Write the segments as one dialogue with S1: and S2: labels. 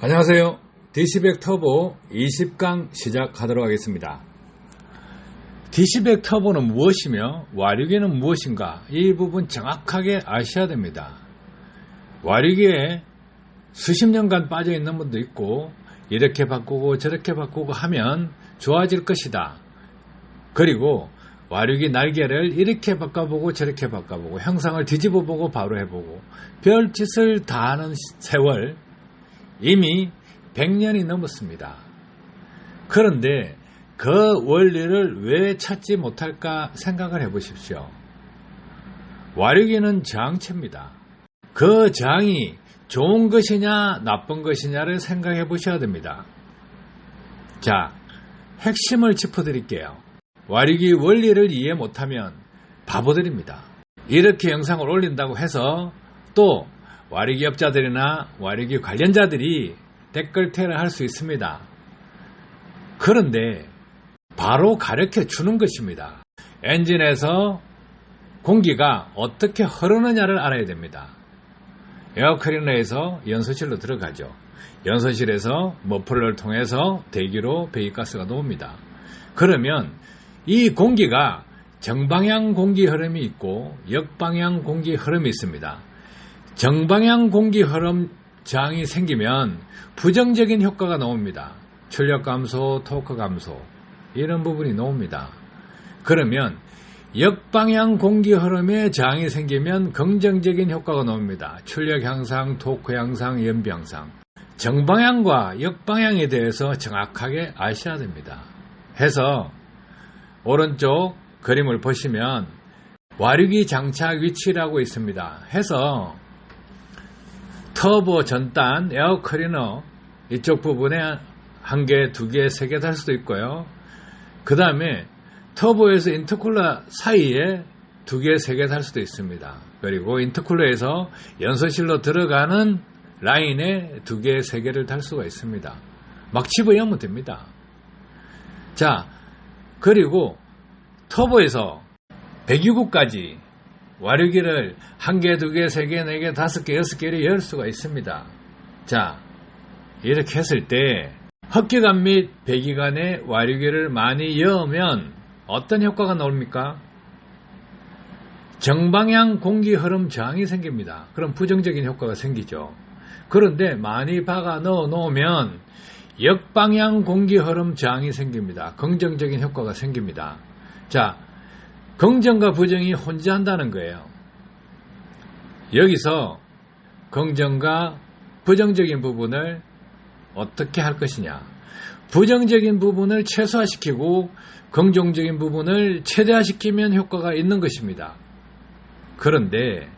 S1: 안녕하세요. 디시백 터보 20강 시작하도록 하겠습니다. 디시백 터보는 무엇이며 와류기는 무엇인가 이 부분 정확하게 아셔야 됩니다. 와류기에 수십 년간 빠져 있는 분도 있고 이렇게 바꾸고 저렇게 바꾸고 하면 좋아질 것이다. 그리고 와류기 날개를 이렇게 바꿔보고 저렇게 바꿔보고 형상을 뒤집어 보고 바로 해보고 별짓을 다 하는 세월 이미 100년이 넘었습니다. 그런데 그 원리를 왜 찾지 못할까 생각을 해보십시오. 와류기는 저항체입니다. 그 저항이 좋은 것이냐 나쁜 것이냐를 생각해 보셔야 됩니다. 자, 핵심을 짚어드릴게요. 와류기 원리를 이해 못하면 바보들입니다. 이렇게 영상을 올린다고 해서 또 와류 기 업자들이나 와류기 관련자들이 댓글 테러 할수 있습니다. 그런데 바로 가르쳐 주는 것입니다. 엔진에서 공기가 어떻게 흐르느냐를 알아야 됩니다. 에어클리너에서 연소실로 들어가죠. 연소실에서 머플러를 통해서 대기로 배기가스가 나옵니다. 그러면 이 공기가 정방향 공기 흐름이 있고 역방향 공기 흐름이 있습니다. 정방향 공기 흐름 저항이 생기면 부정적인 효과가 나옵니다. 출력 감소, 토크 감소 이런 부분이 나옵니다. 그러면 역방향 공기 흐름에 저항이 생기면 긍정적인 효과가 나옵니다. 출력 향상, 토크 향상, 연비 향상. 정방향과 역방향에 대해서 정확하게 아셔야 됩니다. 해서 오른쪽 그림을 보시면 와류기 장착 위치라고 있습니다. 해서 터보 전단 에어 클리너 이쪽 부분에 한 개, 두 개, 세 개 달 수도 있고요. 그 다음에 터보에서 인터쿨러 사이에 두 개, 세 개 달 수도 있습니다. 그리고 인터쿨러에서 연소실로 들어가는 라인에 두 개, 세 개를 달 수가 있습니다. 막 집어넣으면 됩니다. 자, 그리고 터보에서 배기구까지 와류기를 한 개, 두 개, 세 개, 네 개, 다섯 개, 여섯 개를 열 수가 있습니다. 자, 이렇게 했을 때 흡기관 및 배기관에 와류기를 많이 여으면 어떤 효과가 나옵니까? 정방향 공기 흐름 저항이 생깁니다. 그럼 부정적인 효과가 생기죠. 그런데 많이 박아 넣어 놓으면 역방향 공기 흐름 저항이 생깁니다. 긍정적인 효과가 생깁니다. 자, 긍정과 부정이 혼재한다는 거예요. 여기서 긍정과 부정적인 부분을 어떻게 할 것이냐. 부정적인 부분을 최소화시키고 긍정적인 부분을 최대화시키면 효과가 있는 것입니다. 그런데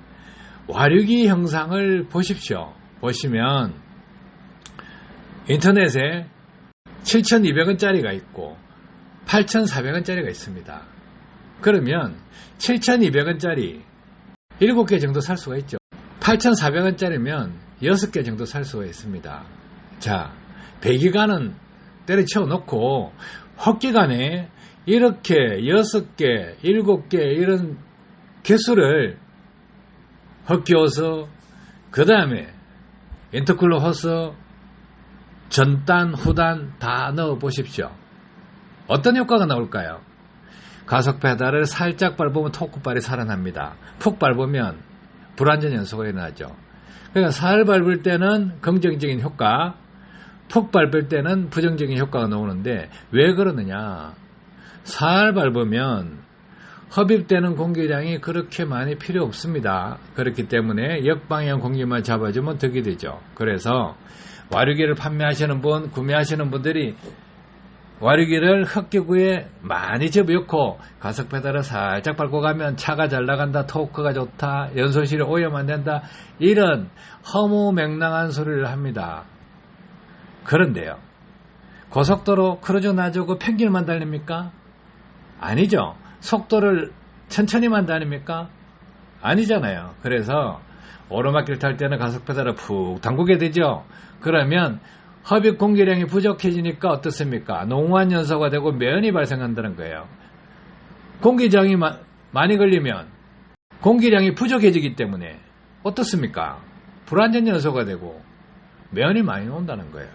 S1: 와류기 형상을 보십시오. 보시면 인터넷에 7,200원짜리가 있고 8,400원짜리가 있습니다. 그러면 7,200원짜리 7개 정도 살 수가 있죠. 8,400원짜리면 6개 정도 살 수가 있습니다. 자, 배기관은 때려쳐 놓고 헛기관에 이렇게 6개, 7개 이런 개수를 헛기워서 그 다음에 인터쿨러 호스 전단, 후단 다 넣어 보십시오. 어떤 효과가 나올까요? 가속 페달을 살짝 밟으면 토크발이 살아납니다. 푹 밟으면 불안전 연소가 일어나죠. 그러니까 살 밟을 때는 긍정적인 효과, 푹 밟을 때는 부정적인 효과가 나오는데 왜 그러느냐? 살 밟으면 흡입되는 공기량이 그렇게 많이 필요 없습니다. 그렇기 때문에 역방향 공기만 잡아주면 득이 되죠. 그래서 와류기를 판매하시는 분, 구매하시는 분들이 와류기를 흡기구에 많이 접넣고 가속 페달을 살짝 밟고 가면 차가 잘 나간다, 토크가 좋다, 연소실이 오염 안 된다 이런 허무맹랑한 소리를 합니다. 그런데요. 고속도로 크루즈 놔주고 평길만 달립니까? 아니죠. 속도를 천천히만 다닙니까? 아니잖아요. 그래서 오르막길 탈 때는 가속 페달을 푹 담그게 되죠. 그러면 흡입 공기량이 부족해지니까 어떻습니까? 농후한 연소가 되고 매연이 발생한다는 거예요. 공기장이 마, 많이 걸리면 공기량이 부족해지기 때문에 어떻습니까? 불안전 연소가 되고 매연이 많이 나온다는 거예요.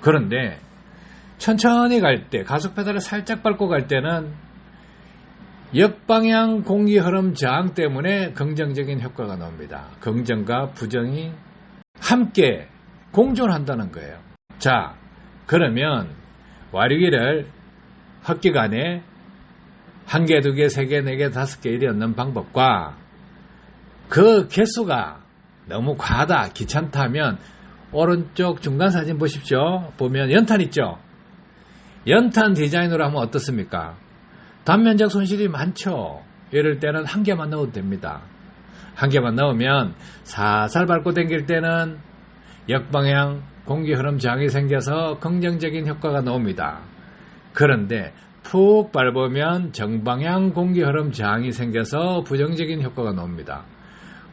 S1: 그런데 천천히 갈 때, 가속 페달을 살짝 밟고 갈 때는 역방향 공기 흐름 저항 때문에 긍정적인 효과가 나옵니다. 긍정과 부정이 함께 공존한다는 거예요. 자, 그러면 와류기를 헛기간에 한 개, 두 개, 세 개, 네 개, 다섯 개 이리 얻는 방법과 그 개수가 너무 과하다, 귀찮다 하면 오른쪽 중간 사진 보십시오. 보면 연탄 있죠? 연탄 디자인으로 하면 어떻습니까? 단면적 손실이 많죠. 이럴 때는 한 개만 넣어도 됩니다. 한 개만 넣으면 살살 밟고 당길 때는 역방향 공기 흐름 저항이 생겨서 긍정적인 효과가 나옵니다. 그런데 푹 밟으면 정방향 공기 흐름 저항이 생겨서 부정적인 효과가 나옵니다.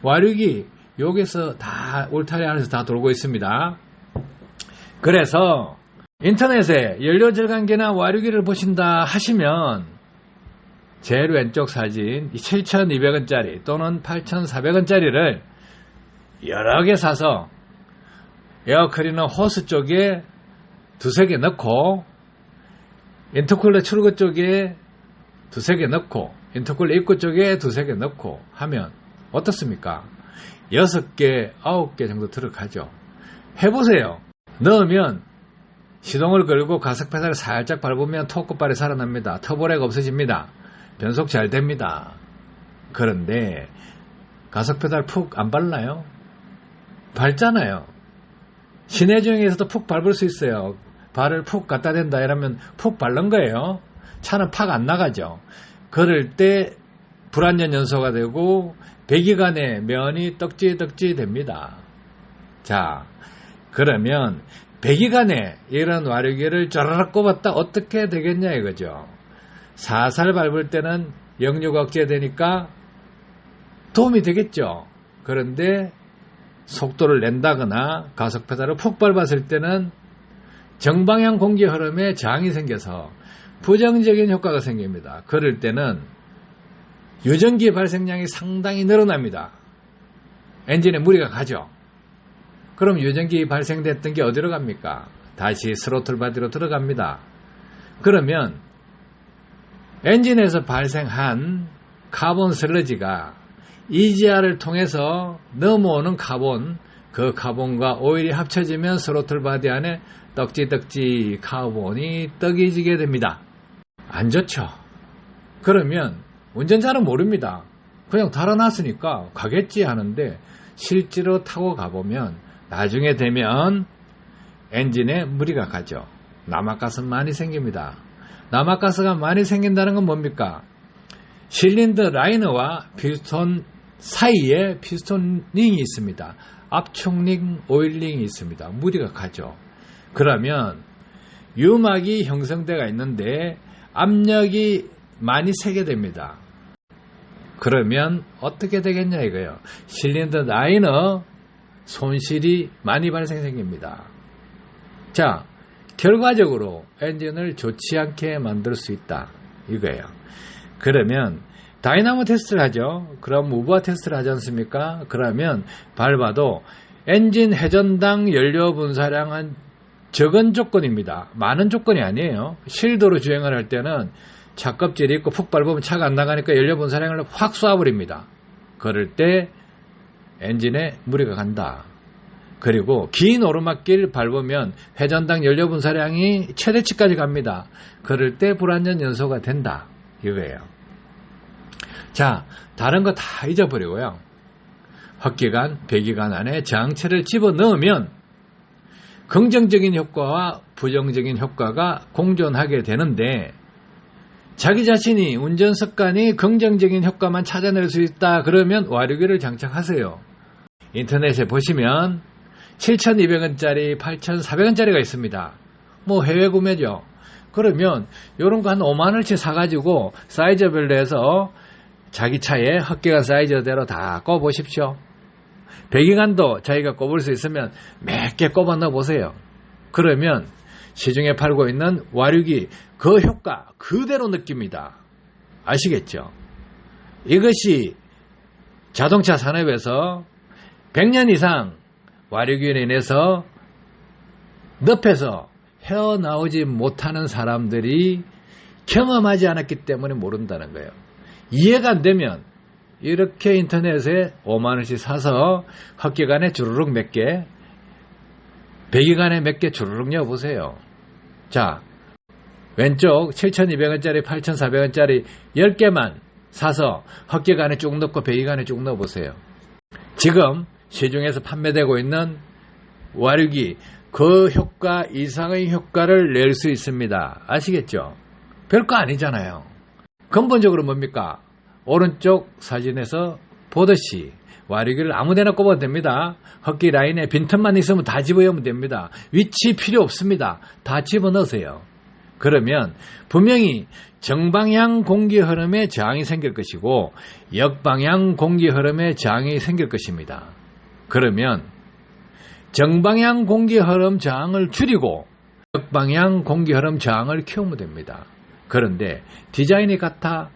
S1: 와류기 여기서 다 울타리 안에서 다 돌고 있습니다. 그래서 인터넷에 연료 절감기나 와류기를 보신다 하시면 제일 왼쪽 사진 7,200원짜리 또는 8,400원짜리를 여러 개 사서 에어클리너 호스 쪽에 두세 개 넣고 인터쿨러 출구 쪽에 두세 개 넣고 인터쿨러 입구 쪽에 두세 개 넣고 하면 어떻습니까? 여섯 개, 아홉 개 정도 들어가죠. 해보세요. 넣으면 시동을 걸고 가속 페달을 살짝 밟으면 토크발이 살아납니다. 터보렉 없어집니다. 변속 잘 됩니다. 그런데 가속 페달 푹안 밟나요? 밟잖아요. 시내 주행에서도 푹 밟을 수 있어요. 발을 푹 갖다 댄다 이러면 푹 밟는 거예요. 차는 팍 안 나가죠. 그럴 때 불안전 연소가 되고 배기관의 면이 떡지떡지 됩니다. 자, 그러면 배기관에 이런 와류기를 쫘라락 꼽았다 어떻게 되겠냐 이거죠. 사살 밟을 때는 역류가 억제되니까 도움이 되겠죠. 그런데 속도를 낸다거나 가속 페달을 푹 밟았을 때는 정방향 공기 흐름에 저항이 생겨서 부정적인 효과가 생깁니다. 그럴 때는 유전기 발생량이 상당히 늘어납니다. 엔진에 무리가 가죠. 그럼 유전기 발생됐던 게 어디로 갑니까? 다시 스로틀 바디로 들어갑니다. 그러면 엔진에서 발생한 카본 슬러지가 EGR을 통해서 넘어오는 카본, 그 카본과 오일이 합쳐지면 스로틀 바디 안에 떡지떡지 카본이 떡이 지게 됩니다. 안 좋죠. 그러면 운전자는 모릅니다. 그냥 달아놨으니까 가겠지 하는데 실제로 타고 가보면 나중에 되면 엔진에 무리가 가죠. 남악가스 많이 생깁니다. 남악가스가 많이 생긴다는 건 뭡니까? 실린더 라이너와 피스톤 사이에 피스톤 링이 있습니다. 압축 링, 오일 링이 있습니다. 무리가 가죠. 그러면 유막이 형성되가 있는데 압력이 많이 세게 됩니다. 그러면 어떻게 되겠냐 이거요. 실린더 라이너 손실이 많이 발생됩니다. 자, 결과적으로 엔진을 좋지 않게 만들 수 있다. 이거예요. 그러면 다이나모 테스트를 하죠. 그럼 무브화 테스트를 하지 않습니까? 그러면 밟아도 엔진 회전당 연료 분사량은 적은 조건입니다. 많은 조건이 아니에요. 실도로 주행을 할 때는 차껍질이 있고 푹 밟으면 차가 안 나가니까 연료 분사량을 확 쏴버립니다. 그럴 때 엔진에 무리가 간다. 그리고 긴 오르막길 밟으면 회전당 연료 분사량이 최대치까지 갑니다. 그럴 때 불안전 연소가 된다. 이거예요. 자, 다른 거 다 잊어버리고요. 헛기관, 배기관 안에 장체를 집어 넣으면 긍정적인 효과와 부정적인 효과가 공존하게 되는데 자기 자신이 운전 습관이 긍정적인 효과만 찾아낼 수 있다 그러면 와류기를 장착하세요. 인터넷에 보시면 7,200원짜리, 8,400원짜리가 있습니다. 뭐 해외 구매죠. 그러면 이런 거 한 5만 원치 사가지고 사이즈별로 해서 자기 차에 헛기관 사이즈대로 다 꼽으십시오. 배기관도 자기가 꼽을 수 있으면 몇 개 꼽아 넣어 보세요. 그러면 시중에 팔고 있는 와류기 그 효과 그대로 느낍니다. 아시겠죠? 이것이 자동차 산업에서 100년 이상 와류기로 인해서 늪에서 헤어나오지 못하는 사람들이 경험하지 않았기 때문에 모른다는 거예요. 이해가 안 되면 이렇게 인터넷에 5만원씩 사서 헛기간에 주르륵 몇 개, 백기간에 몇 개 주르륵 넣어보세요. 자, 왼쪽 7,200원짜리, 8,400원짜리 10개만 사서 헛기간에 쭉 넣고 백기간에 쭉 넣어보세요. 지금 시중에서 판매되고 있는 와류기 그 효과 이상의 효과를 낼 수 있습니다. 아시겠죠? 별거 아니잖아요. 근본적으로 뭡니까? 오른쪽 사진에서 보듯이 와류기를 아무데나 꼽아도 됩니다. 헛기 라인에 빈틈만 있으면 다 집어넣으면 됩니다. 위치 필요 없습니다. 다 집어넣으세요. 그러면 분명히 정방향 공기 흐름에 저항이 생길 것이고 역방향 공기 흐름에 저항이 생길 것입니다. 그러면 정방향 공기 흐름 저항을 줄이고 역방향 공기 흐름 저항을 키우면 됩니다. 그런데 디자인이 같아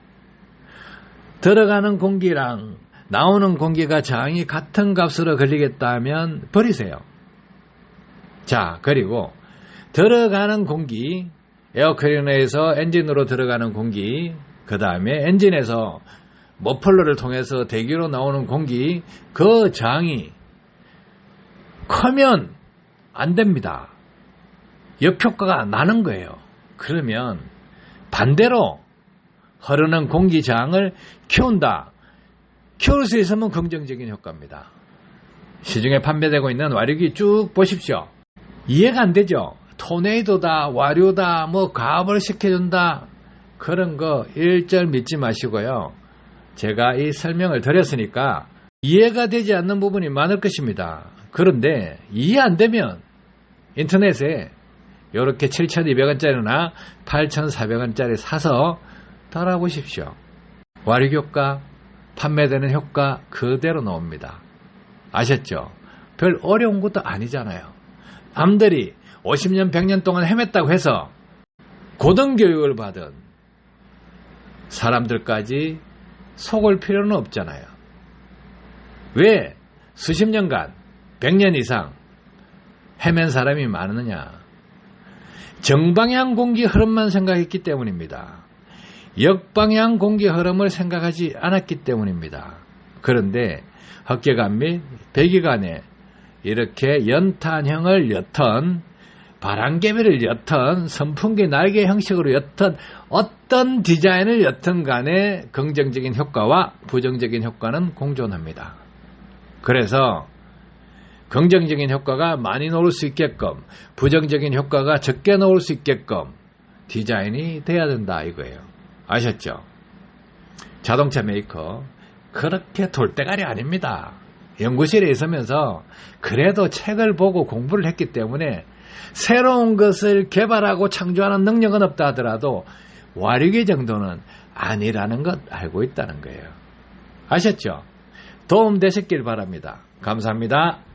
S1: 들어가는 공기랑 나오는 공기가 저항이 같은 값으로 걸리겠다면 버리세요. 자, 그리고 들어가는 공기, 에어클리너에서 엔진으로 들어가는 공기, 그 다음에 엔진에서 머플러를 통해서 대기로 나오는 공기, 그 저항이 크면 안 됩니다. 역효과가 나는 거예요. 그러면 반대로 흐르는 공기 저항을 키운다. 키울 수 있으면 긍정적인 효과입니다. 시중에 판매되고 있는 와류기 쭉 보십시오. 이해가 안 되죠? 토네이도다, 와류다, 뭐 가압을 시켜준다. 그런 거 일절 믿지 마시고요. 제가 이 설명을 드렸으니까 이해가 되지 않는 부분이 많을 것입니다. 그런데 이해 안 되면 인터넷에 이렇게 7,200원짜리나 8,400원짜리 사서 따라보십시오. 와류 효과, 판매되는 효과 그대로 나옵니다. 아셨죠? 별 어려운 것도 아니잖아요. 남들이 50년, 100년 동안 헤맸다고 해서 고등교육을 받은 사람들까지 속을 필요는 없잖아요. 왜 수십 년간, 100년 이상 헤맨 사람이 많으냐? 정방향 공기 흐름만 생각했기 때문입니다. 역방향 공기 흐름을 생각하지 않았기 때문입니다. 그런데 헛개간 및 배기간에 이렇게 연탄형을 옅은 바람개비를 옅은 선풍기 날개 형식으로 옅은 어떤 디자인을 옅은 간에 긍정적인 효과와 부정적인 효과는 공존합니다. 그래서 긍정적인 효과가 많이 나올 수 있게끔 부정적인 효과가 적게 나올 수 있게끔 디자인이 돼야 된다 이거예요. 아셨죠? 자동차 메이커 그렇게 돌대가리 아닙니다. 연구실에 있으면서 그래도 책을 보고 공부를 했기 때문에 새로운 것을 개발하고 창조하는 능력은 없다 하더라도 와류기 정도는 아니라는 것 알고 있다는 거예요. 아셨죠? 도움 되셨길 바랍니다. 감사합니다.